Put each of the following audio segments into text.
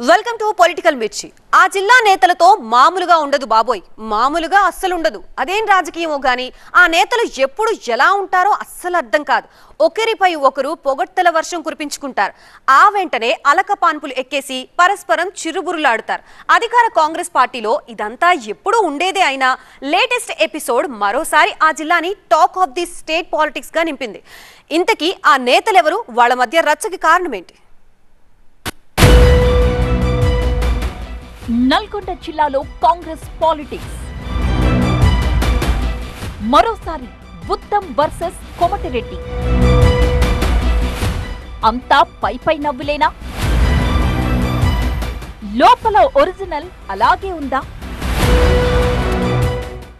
Welcome to political మిర్చి. ఆ జిల్లా నేతలతో మామూలుగా ఉండదు బాబోయ్. మామూలుగా అస్సలు ఉండదు. అదేం రాజకీయమో గాని ఆ నేతలు ఎప్పుడు ఎలా ఉంటారో అస్సలు అర్థం కాదు. ఒకరిపై ఒకరు పొగడ్తల వర్షం కురిపించుకుంటారు. ఆ వెంటనే అలక పాన్పులు ఎక్కేసి పరస్పరం చిరుబురులాడుతారు. అధికార కాంగ్రెస్ పార్టీలో ఇదంతా ఎప్పుడూ ఉండేదే అయినా లేటెస్ట్ ఎపిసోడ్ మరోసారి ఆ జిల్లాని టాక్ ఆఫ్ ది స్టేట్ పాలిటిక్స్గా నింపింది. ఇంతకీ ఆ నేతలెవరు? వాళ్ళ మధ్య రచ్చకి కారణమేంటి? నల్గొండ జిల్లాలో కాంగ్రెస్ పాలిటిక్స్. మరోసారి ఉత్తమ్ వర్సెస్ కోమటిరెడ్డి. అంతా పై పై నవ్వులేనా? లోపల ఒరిజినల్ అలాగే ఉందా?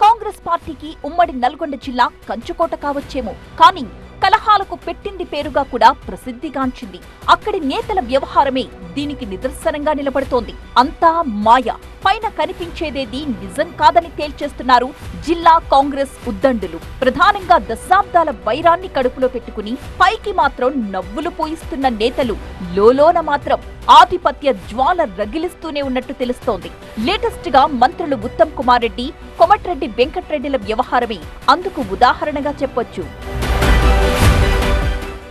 కాంగ్రెస్ పార్టీకి ఉమ్మడి నల్గొండ జిల్లా కంచుకోట కావచ్చేమో కానీ కలహాలకు పెట్టింది పేరుగా కూడా ప్రసిద్ధిగాంచింది. అక్కడి నేతల వ్యవహారమే దీనికి నిదర్శనంగా నిలబడుతోంది. అంతా మాయ. పైన కనిపించేదేది నిజం కాదని తేల్చేస్తున్నారు జిల్లా కాంగ్రెస్ ఉద్దండులు. ప్రధానంగా దశాబ్దాల వైరాన్ని కడుపులో పెట్టుకుని పైకి మాత్రం నవ్వులు పోయిస్తున్న నేతలు లోలోన మాత్రం ఆధిపత్య జ్వాల రగిలిస్తూనే ఉన్నట్టు తెలుస్తోంది. లేటెస్ట్గా మంత్రులు ఉత్తమ్ కుమార్ రెడ్డి కొమటిరెడ్డి వెంకట్రెడ్డిల వ్యవహారమే అందుకు ఉదాహరణగా చెప్పొచ్చు.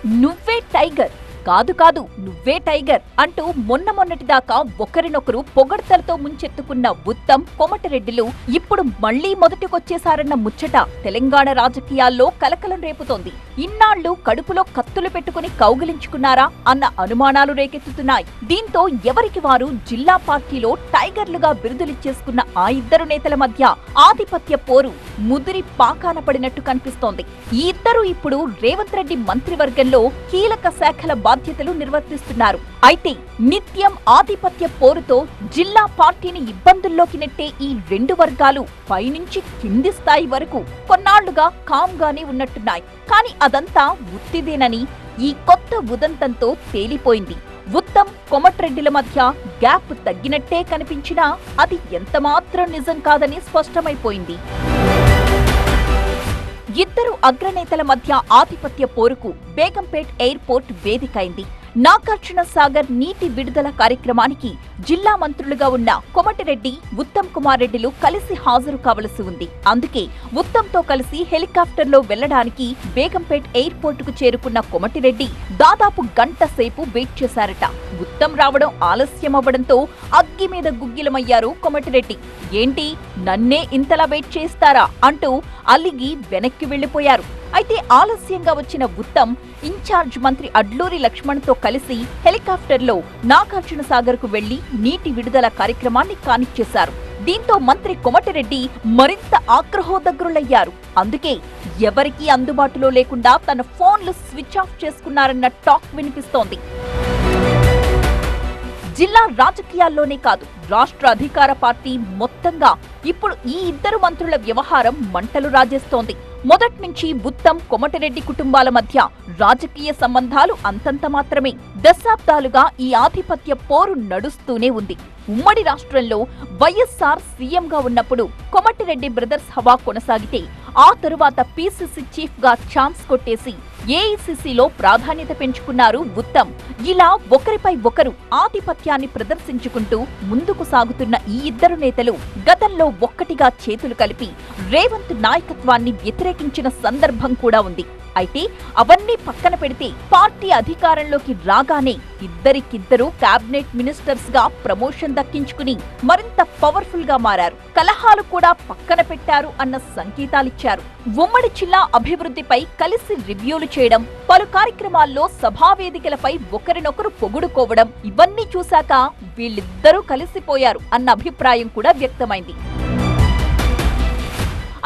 నువ్వే టైగర్. కాదు కాదు నువ్వే టైగర్ అంటూ మొన్న మొన్నటిదాకా ఒకరినొకరు పొగడ్తలతో ముంచెత్తుకున్న ఉత్తమ్ కోమటిరెడ్డిలు ఇప్పుడు మళ్ళీ మొదటికొచ్చేశారన్న ముచ్చట తెలంగాణ రాజకీయాల్లో కలకలం రేపుతోంది. ఇన్నాళ్ళు కడుపులో కత్తులు పెట్టుకుని కౌగిలించుకున్నారా అన్న అనుమానాలు రేకెత్తుతున్నాయి. దీంతో ఎవరికి వారు జిల్లా పార్టీలో టైగర్లుగా బిరుదులిచ్చేసుకున్న ఆ ఇద్దరు నేతల మధ్య ఆధిపత్య పోరు ముదిరి పాకాన పడినట్టు కనిపిస్తోంది. ఈ ఇద్దరు ఇప్పుడు రేవంత్ రెడ్డి మంత్రివర్గంలో కీలక శాఖల బాధ్యతలు నిర్వర్తిస్తున్నారు. అయితే నిత్యం ఆధిపత్య పోరుతో జిల్లా పార్టీని ఇబ్బందుల్లోకి నెట్టే ఈ రెండు వర్గాలు పైనుంచి కింది స్థాయి వరకు కొన్నాళ్ళుగా కామ్గానే ఉన్నట్టున్నాయి. కానీ అదంతా ఉత్తిదేనని ఈ కొత్త ఉదంతంతో తేలిపోయింది. ఉత్తమ్ కొమట్రెడ్డిల మధ్య గ్యాప్ తగ్గినట్టే కనిపించినా అది ఎంతమాత్రం నిజం కాదని స్పష్టమైపోయింది. ఇద్దరు అగ్రనేతల మధ్య ఆధిపత్య పోరుకు బేగంపేట్ ఎయిర్పోర్ట్ వేదికైంది. నాగార్జున సాగర్ నీటి విడుదల కార్యక్రమానికి జిల్లా మంత్రులుగా ఉన్న కొమటిరెడ్డి ఉత్తమ్ కుమార్ రెడ్డిలు కలిసి హాజరు కావలసి ఉంది. అందుకే ఉత్తమ్తో కలిసి హెలికాప్టర్లో వెళ్ళడానికి బేగంపేట్ ఎయిర్పోర్టుకు చేరుకున్న కొమటిరెడ్డి దాదాపు గంట సేపు వెయిట్ చేశారట. ఉత్తమ్ రావడం ఆలస్యం అవ్వడంతో అగ్గి మీద గుగ్గిలమయ్యారు కొమటిరెడ్డి. ఏంటి? నన్నే ఇంతలా వెయిట్ చేస్తారా? అంటూ అలిగి వెనక్కి వెళ్ళిపోయారు అయితే ఆలస్యంగా వచ్చిన ఉత్తమ్ ఇన్ఛార్జ్ మంత్రి అడ్లూరి లక్ష్మణ్తో కలిసి హెలికాప్టర్లో నాగార్జున సాగర్కు వెళ్ళి నీటి విడుదల కార్యక్రమాన్ని కానిచ్చేశారు. దీంతో మంత్రి కొమటిరెడ్డి మరింత ఆగ్రహోదగ్రులయ్యారు. అందుకే ఎవరికీ అందుబాటులో లేకుండా తన ఫోన్లు స్విచ్ ఆఫ్ చేసుకున్నారన్న టాక్ వినిపిస్తోంది. జిల్లా రాజకీయాల్లోనే కాదు రాష్ట్ర అధికార పార్టీ మొత్తంగా. ఇప్పుడు ఈ ఇద్దరు మంత్రుల వ్యవహారం మంటలు రాజేస్తోంది. మొదటి నుంచి ఉత్తమ్ కొమటిరెడ్డి కుటుంబాల మధ్య రాజకీయ సంబంధాలు అంతంత మాత్రమే. దశాబ్దాలుగా ఈ ఆధిపత్య పోరు నడుస్తూనే ఉంది. ఉమ్మడి రాష్ట్రంలో వైఎస్ఆర్ సీఎంగా ఉన్నప్పుడు కొమటిరెడ్డి బ్రదర్స్ హవా కొనసాగితే ఆ తరువాత పీసీసీ చీఫ్గా ఛాన్స్ కొట్టేసి ఏఐసీసీలో ప్రాధాన్యత పెంచుకున్నారు ఉత్తమ్. ఇలా ఒకరిపై ఒకరు ఆధిపత్యాన్ని ప్రదర్శించుకుంటూ ముందుకు సాగుతున్న ఈ ఇద్దరు నేతలు గతంలో ఒక్కటిగా చేతులు కలిపి రేవంత్ నాయకత్వాన్ని వ్యతిరేకించిన సందర్భం కూడా ఉంది. అయితే అవన్నీ పక్కన పెడితే పార్టీ అధికారంలోకి రాగానే ఇద్దరికిద్దరు కేబినెట్ మినిస్టర్స్గా ప్రమోషన్ దక్కించుకుని మరింత పవర్ఫుల్గా మారారు. కలహాలు కూడా పక్కన పెట్టారు అన్న సంకేతాలిచ్చారు. ఉమ్మడి జిల్లా అభివృద్ధిపై కలిసి రివ్యూలు చేయడం పలు కార్యక్రమాల్లో సభా వేదికలపై ఒకరినొకరు పొగుడుకోవడం ఇవన్నీ చూశాక వీళ్ళిద్దరూ కలిసిపోయారు అన్న అభిప్రాయం కూడా వ్యక్తమైంది.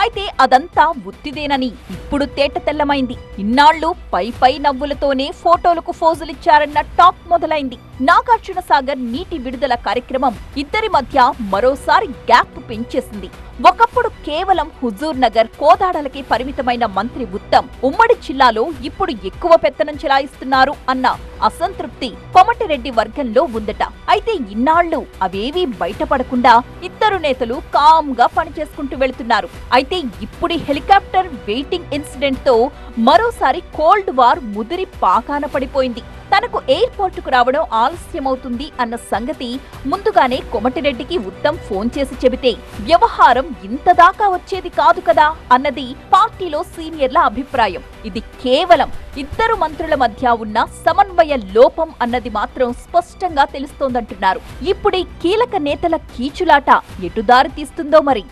అయితే అదంతా ఉత్తిదేనని ఇప్పుడు తేట తెల్లమైంది. ఇన్నాళ్ళు పై పై నవ్వులతోనే ఫోటోలకు ఫోజులిచ్చారన్న టాక్ మొదలైంది. నాగార్జున సాగర్ నీటి విడుదల కార్యక్రమం ఇద్దరి మధ్య మరోసారి గ్యాప్ పెంచేసింది. ఒకప్పుడు కేవలం హుజూర్ నగర్ కోదాడలకే పరిమితమైన మంత్రి ఉత్తమ్. ఉమ్మడి జిల్లాలో ఇప్పుడు ఎక్కువ పెత్తనం చెలాయిస్తున్నారు అన్న అసంతృప్తి కొమటిరెడ్డి వర్గంలో ఉందట. అయితే ఇన్నాళ్ళు అవేవీ బయటపడకుండా ఇద్దరు నేతలు కామ్గా పనిచేసుకుంటూ వెళుతున్నారు. అయితే ఇప్పుడు హెలికాప్టర్ వెయిటింగ్ ఇన్సిడెంట్తో మరోసారి కోల్డ్ వార్ ముదిరి పాకాన పడిపోయింది. తనకు ఎయిర్పోర్టుకు రావడం ఆలస్యమవుతుంది అన్న సంగతి ముందుగానే కొమటిరెడ్డికి ఉత్తమ్ ఫోన్ చేసి చెబితే వ్యవహారం ఇంతదాకా వచ్చేది కాదు కదా అన్నది పార్టీలో సీనియర్ల అభిప్రాయం. ఇది కేవలం ఇద్దరు మంత్రుల మధ్య ఉన్న సమన్వయ లోపం అన్నది మాత్రం స్పష్టంగా తెలుస్తోందంటున్నారు. ఇప్పుడీ కీలక నేతల కీచులాట ఎటు దారి తీస్తుందో మరి.